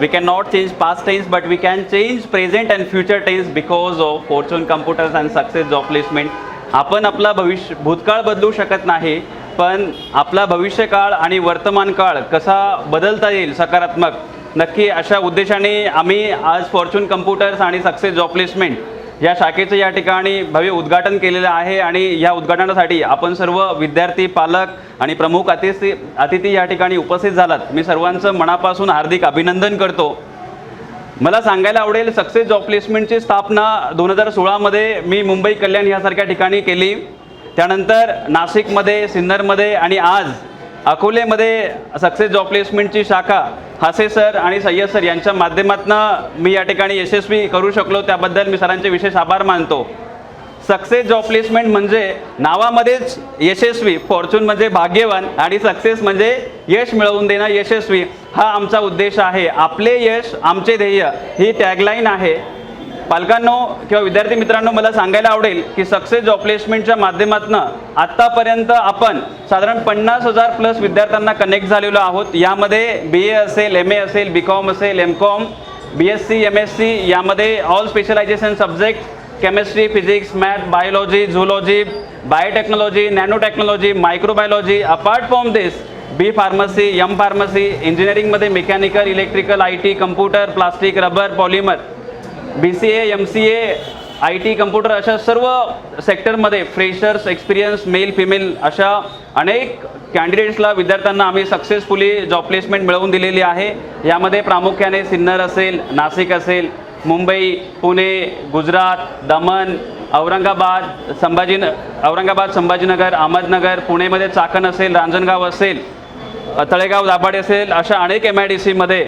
we cannot change past tense but we can change present and future tense because of fortune computers and success job placement आपण आपला भविष्य भूतकाळ बदलू शकत नाही पण आपला भविष्यकाळ आणि वर्तमान काळ कसा बदलता येईल सकारात्मक नक्की अशा उद्देशाने आम्ही आज फॉर्च्यून कम्प्युटर्स आणि सक्सेस जॉब प्लेसमेंट या शाखेचं या ठिकाणी भव्य उद्घाटन केलेलं आहे आणि या उद्घाटनासाठी आपण सर्व विद्यार्थी पालक आणि प्रमुख अतिथी अतिथी या ठिकाणी उपस्थित झालात. मी सर्वांचं मनापासून हार्दिक अभिनंदन करतो. मला सांगायला आवडेल सक्सेस जॉब प्लेसमेंटची स्थापना दोन हजार सोळामध्ये मी मुंबई कल्याण यासारख्या ठिकाणी केली. त्यानंतर नाशिकमध्ये सिन्नरमध्ये आणि आज अकोलेमध्ये सक्सेस जॉब प्लेसमेंटची शाखा हासे सर आणि सय्यद सर यांच्या माध्यमातून मी या ठिकाणी यशस्वी करू शकलो. त्याबद्दल मी सरांचे विशेष आभार मानतो. सक्सेस जॉब प्लेसमेंट म्हणजे नावामध्येच यशस्वी फॉर्च्यून म्हणजे भाग्यवान आणि सक्सेस म्हणजे यश मिळवून देणं यशस्वी. हा आमचा उद्देश आहे. आपले यश आमचे ध्येय ही टॅगलाईन आहे. पालकांनो किंवा विद्यार्थी मित्रांनो मला सांगायला आवडेल की सक्सेस जॉब प्लेसमेंटच्या माध्यमातून आत्तापर्यंत आपण साधारण पन्नास हजार प्लस विद्यार्थ्यांना कनेक्ट झालेलो आहोत. यामध्ये बी ए असेल एम ए असेल बी कॉम असेल M com B S C M S C यामध्ये all specialization subject chemistry physics math biology zoology biotechnology nano technology microbiology apart from this B pharmacy M pharmacy इंजिनिअरिंगमध्ये mechanical electrical I T computer plastic rubber polymer B C A M C A I T computer अशा सर्व सेक्टरमध्ये freshers experience male female अशा अनेक कॅन्डिडेट्सला विद्यार्थ्यांना आम्ही successfully job placement मिळवून दिलेली आहे. यामध्ये प्रामुख्याने सिन्नर असेल नाशिक असेल मुंबई पुणे गुजरात दमण औरंगाबाद संभाजी औरंगाबाद संभाजीनगर अहमदनगर पुणेमध्ये चाकण असेल रांजणगाव असेल तळेगाव दाभाडे असेल अशा अनेक एम आय डी सीमध्ये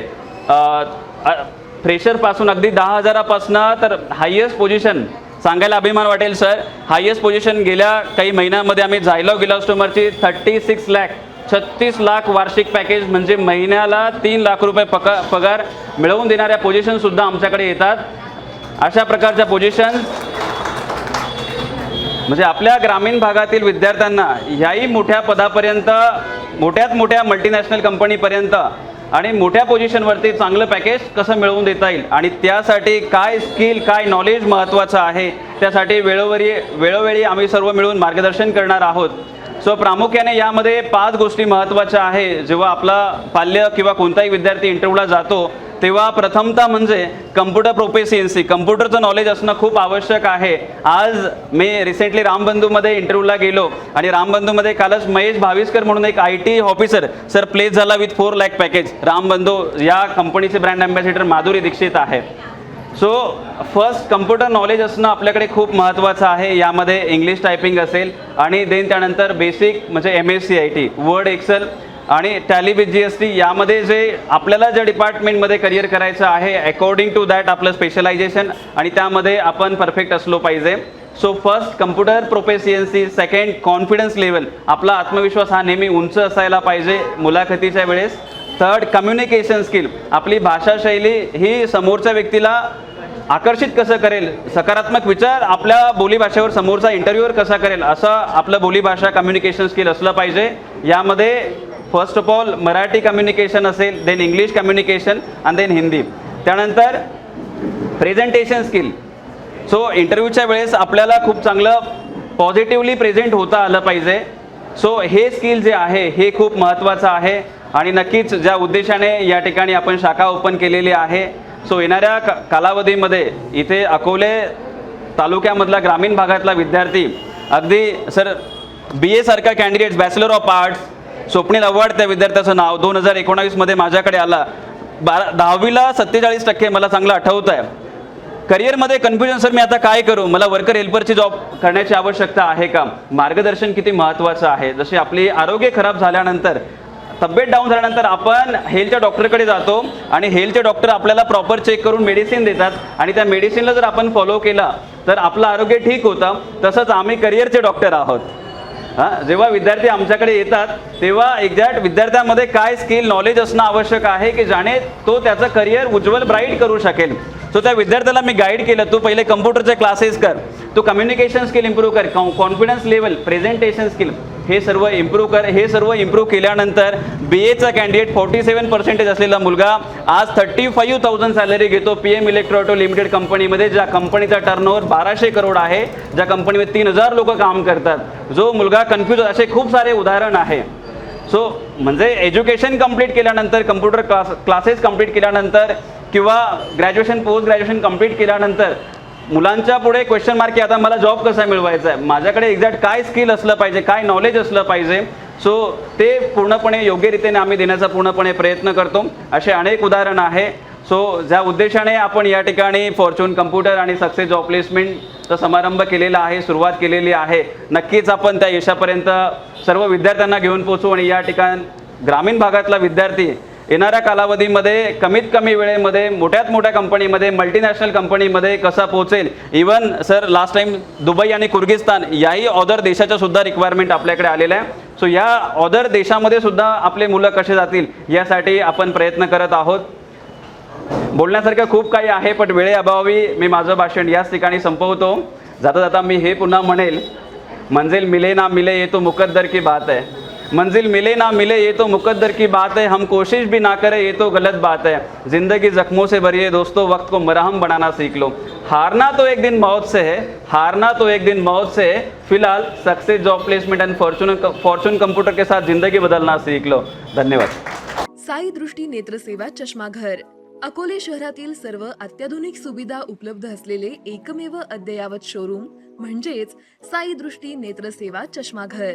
फ्रेशरपासून अगदी दहा हजारापासनं तर हायेस्ट पोझिशन सांगायला अभिमान वाटेल सर हायेस्ट पोझिशन गेल्या काही महिन्यामध्ये आम्ही झायलॉग इलास्टोमरची थर्टी सिक्स लॅक छत्तीस लाख वार्षिक पॅकेज म्हणजे महिन्याला तीन लाख रुपये पक पगार मिळवून देणाऱ्या पोझिशनसुद्धा आमच्याकडे येतात. अशा प्रकारच्या पोझिशन म्हणजे आपल्या ग्रामीण भागातील विद्यार्थ्यांना ह्याही मोठ्या पदापर्यंत मोठ्यात मोठ्या मल्टीनॅशनल कंपनीपर्यंत आणि मोठ्या पोझिशनवरती चांगलं पॅकेज कसं मिळवून देता येईल? आणि त्यासाठी काय स्किल काय नॉलेज महत्त्वाचं आहे? त्यासाठी वेळोवेळी वेळोवेळी आम्ही सर्व मिळून मार्गदर्शन करणार आहोत. सो प्रामुख्याने यामध्ये पाच गोष्टी महत्त्वाच्या आहे. जेव्हा आपला पाल्य किंवा कोणताही विद्यार्थी इंटरव्ह्यूला जातो तेव्हा प्रथमतः म्हणजे कम्प्युटर प्रोफेसियन्सी कम्प्युटरचं नॉलेज असणं खूप आवश्यक आहे. आज मी रिसेंटली रामबंधूमध्ये इंटरव्ह्यूला गेलो आणि रामबंधूमध्ये कालच महेश भाविस्कर म्हणून एक I T officer sir place झाला with four lakh package Rambandhu या कंपनीचे ब्रँड अँबॅसिडर माधुरी दीक्षित आहे. सो फर्स्ट कम्प्युटर नॉलेज असणं आपल्याकडे खूप महत्त्वाचं आहे. यामध्ये इंग्लिश टायपिंग असेल आणि देन त्यानंतर बेसिक म्हणजे M S C I T word excel आणि Tally with G S T यामध्ये जे आपल्याला ज्या डिपार्टमेंटमध्ये करिअर करायचं आहे अकॉर्डिंग टू दॅट आपलं स्पेशलायझेशन आणि त्यामध्ये आपण परफेक्ट असलो पाहिजे. So first computer proficiency second confidence level आपला आत्मविश्वास हा नेहमी उंच असायला पाहिजे मुलाखतीच्या वेळेस. थर्ड कम्युनिकेशन स्किल आपली भाषाशैली ही समोरच्या व्यक्तीला आकर्षित कसं करेल? सकारात्मक विचार आपल्या बोलीभाषेवर समोरचा इंटरव्ह्यूवर कसा करेल? असं आपलं बोलीभाषा कम्युनिकेशन स्किल असलं पाहिजे. यामध्ये first of all Marathi communication असेल देन इंग्लिश कम्युनिकेशन आणि देन हिंदी त्यानंतर प्रेझेंटेशन स्किल सो इंटरव्ह्यूच्या वेळेस आपल्याला खूप चांगलं पॉझिटिव्हली प्रेझेंट होता आलं पाहिजे. सो हे स्किल जे आहे हे खूप महत्त्वाचं आहे. आणि नक्कीच ज्या उद्देशाने या ठिकाणी आपण शाखा ओपन केलेली आहे सो येणाऱ्या का कालावधीमध्ये इथे अकोले तालुक्यामधला ग्रामीण भागातला विद्यार्थी अगदी sir B एसारखा candidates bachelor of arts Swapnil Awad त्या विद्यार्थ्याचं नाव दोन हजार एकोणावीसमध्ये माझ्याकडे आला. बारा दहावीला सत्तेचाळीस टक्के मला चांगलं आठवतं आहे. करिअरमध्ये कन्फ्युजन सर मी आता काय करू? मला वर्कर हेल्परची जॉब करण्याची आवश्यकता आहे का? मार्गदर्शन किती महत्त्वाचं आहे? जसे आपली आरोग्य खराब झाल्यानंतर तब्येत डाऊन झाल्यानंतर आपण हेल्थच्या डॉक्टरकडे जातो आणि हेल्थचे डॉक्टर आपल्याला प्रॉपर चेक करून मेडिसिन देतात आणि त्या मेडिसिनला जर आपण फॉलो केला तर आपलं आरोग्य ठीक होतं. तसंच आम्ही करिअरचे डॉक्टर आहोत. हां जेव्हा विद्यार्थी आमच्याकडे येतात तेव्हा एक्झॅक्ट विद्यार्थ्यामध्ये काय स्किल नॉलेज असणं आवश्यक आहे की जाणे तो त्याचं करिअर उज्ज्वल ब्राईट करू शकेल. सो त्या विद्यार्थ्याला मी गाईड केलं. तू पहिले कम्प्युटरचे क्लासेस कर. तू कम्युनिकेशन स्किल इम्प्रूव्ह कर. कॉन्फिडन्स लेवल प्रेझेंटेशन स्किल हे सर्व इम्प्रूव्ह कर. हे सर्व इम्प्रूव्ह केल्यानंतर बी एचा कॅन्डिडेट फोर्टी सेवन पर्सेंटेज असलेला मुलगा आज थर्टी फाईव्ह थाउजंड सॅलरी घेतो. पी एम इलेक्ट्रॉटो लिमिटेड कंपनीमध्ये ज्या कंपनीचा टर्नओव्हर बाराशे करोड आहे ज्या कंपनीमध्ये तीन हजार लोक काम करतात. जो मुलगा कन्फ्यूज असे खूप सारे उदाहरण आहे. सो म्हणजे एज्युकेशन कंप्लीट केल्यानंतर कम्प्युटर क्लास क्लासेस कंप्लीट केल्यानंतर किंवा ग्रॅज्युएशन पोस्ट ग्रॅज्युएशन कंप्लीट केल्यानंतर मुलांच्या पुढे क्वेश्चन मार्क की आता मला जॉब कसा मिळवायचा आहे? माझ्याकडे एक्झॅक्ट काय स्किल असलं पाहिजे? काय नॉलेज असलं पाहिजे? सो ते पूर्णपणे योग्य रीतीने आम्ही देण्याचा पूर्णपणे प्रयत्न करतो. असे अनेक उदाहरण आहे. सो ज्या उद्देशाने आपण या ठिकाणी फॉर्च्यून कम्प्युटर आणि सक्सेस जॉब प्लेसमेंटचा समारंभ केलेला आहे सुरुवात केलेली आहे नक्कीच आपण त्या यशापर्यंत सर्व विद्यार्थ्यांना घेऊन पोचू आणि या ठिकाण ग्रामीण भागातला विद्यार्थी येणाऱ्या कालावधीमध्ये कमीत कमी वेळेमध्ये मोठ्यात मोठ्या कंपनीमध्ये मल्टीनॅशनल कंपनीमध्ये कसा पोहोचेल? Even sir last time Dubai आणि कुर्गिस्तान याही ऑदर देशाच्या सुद्धा रिक्वायरमेंट आपल्याकडे आलेल्या आहे. सो या ऑदर देशामध्ये सुद्धा आपले मुलं कसे जातील यासाठी आपण प्रयत्न करत आहोत. बोलण्यासारखं खूप काही आहे पण वेळेअभावी मी माझं भाषण याच ठिकाणी संपवतो. जाता जाता मी हे पुन्हा म्हणेल. मंजिल मिले ना मिले ये तो मुकद्दर की बात आहे मंजिल मिले ना मिले ये तो मुकद्दर की बात है। हम कोशिश भी ना करें ये तो गलत बात है। ज़िंदगी जख्मों से भरी है दोस्तों वक्त को मरहम बनाना सीख लो। हारना तो एक दिन मौत से है हारना तो एक दिन मौत से है। फिलहाल success job placement and Fortune Fortune computer के साथ ज़िंदगी बदलना सीख लो। धन्यवाद। साई दृष्टी नेत्रसेवा चष्माघर अकोले शहरातील सर्व अत्याधुनिक सुविधा उपलब्ध असलेले एकमेव अद्ययावत शोरूम म्हणजेच साई दृष्टी नेत्रसेवा चष्माघर